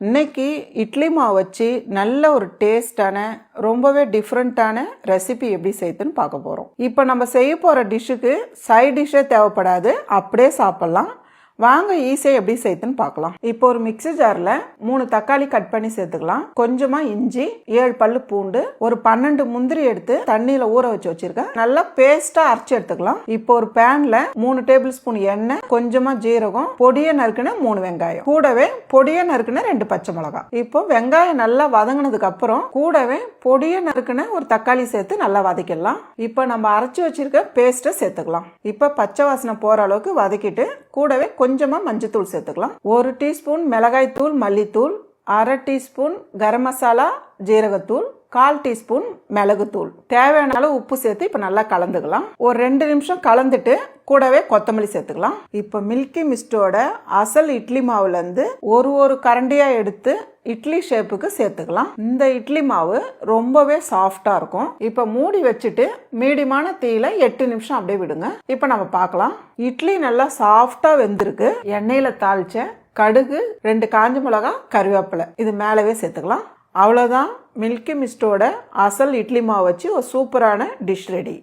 இன்னைக்கு இட்லி மாவு வச்சு நல்ல ஒரு டேஸ்டான ரொம்பவே டிஃப்ரெண்ட்டான ரெசிபி எப்படி செய்யுதுன்னு பார்க்க போகிறோம் இப்போ நம்ம செய்ய போகிற டிஷ்ஷுக்கு சைட் டிஷ்ஷே தேவைப்படாது. அப்படியே சாப்பிட்லாம். வாங்க ஈஸியாக எப்படி செய்யுதுன்னு பார்க்கலாம். இப்போ ஒரு மிக்ஸி ஜாரில் மூணு தக்காளி கட் பண்ணி சேர்த்துக்கலாம். கொஞ்சமாக இஞ்சி ஏழு பல்லு பூண்டு ஒரு பன்னெண்டு முந்திரி எடுத்து தண்ணியில் ஊற வச்சு வச்சிருக்கேன். நல்லா பேஸ்ட்டாக அரைச்சி எடுத்துக்கலாம். இப்போ ஒரு பேனில் மூணு டேபிள் ஸ்பூன் எண்ணெய் கொஞ்சமாக ஜீரகம் பொடியை நறுக்குன்னு மூணு வெங்காயம். கூடவே பொடியை நறுக்குன்னு ரெண்டு பச்சை மிளகாய். இப்போ வெங்காயம் நல்லா வதங்கினதுக்கு அப்புறம் கூடவே பொடியை நறுக்குன்னு ஒரு தக்காளி சேர்த்து நல்லா வதக்கிடலாம். இப்போ நம்ம அரைச்சி வச்சிருக்க பேஸ்ட்டை சேர்த்துக்கலாம். இப்போ பச்சை வாசனை போகிற அளவுக்கு வதக்கிட்டு கூடவே கொஞ்சமாக மஞ்சத்தூள் சேர்த்துக்கலாம். ஒரு டீஸ்பூன் மிளகாய்த்தூள் மல்லித்தூள் அரை டீஸ்பூன் கரம் மசாலா ஜீரகத்தூள் கால் டீஸ்பூன் மிளகுத்தூள். தேவையான அளவு உப்பு சேர்த்து இப்போ நல்லா கலந்துக்கலாம். ஒரு ரெண்டு நிமிஷம் கலந்துட்டு கூடவே கொத்தமல்லி சேர்த்துக்கலாம். இப்போ மில்கி மிஸ்டோட அசல் இட்லி மாவுலேருந்து ஒரு ஒரு கரண்டியாக எடுத்து இட்லி ஷேப்புக்கு சேர்த்துக்கலாம். இந்த இட்லி மாவு ரொம்பவே சாஃப்டாக இருக்கும். இப்போ மூடி வச்சுட்டு மீடியமான தீயில எட்டு நிமிஷம் அப்படியே விடுங்க. இப்போ நம்ம பார்க்கலாம் இட்லி நல்லா சாஃப்டாக வெந்திருக்கு. எண்ணெயில் தாளிச்ச கடுகு ரெண்டு காஞ்ச மிளகா கருவேப்பிலை. இது மேலவே சேர்த்துக்கலாம். அவ்வளோதான் மில்கி மிஸ்டோட அசல் இட்லி மாவு வச்சு ஒரு சூப்பரான டிஷ் ரெடி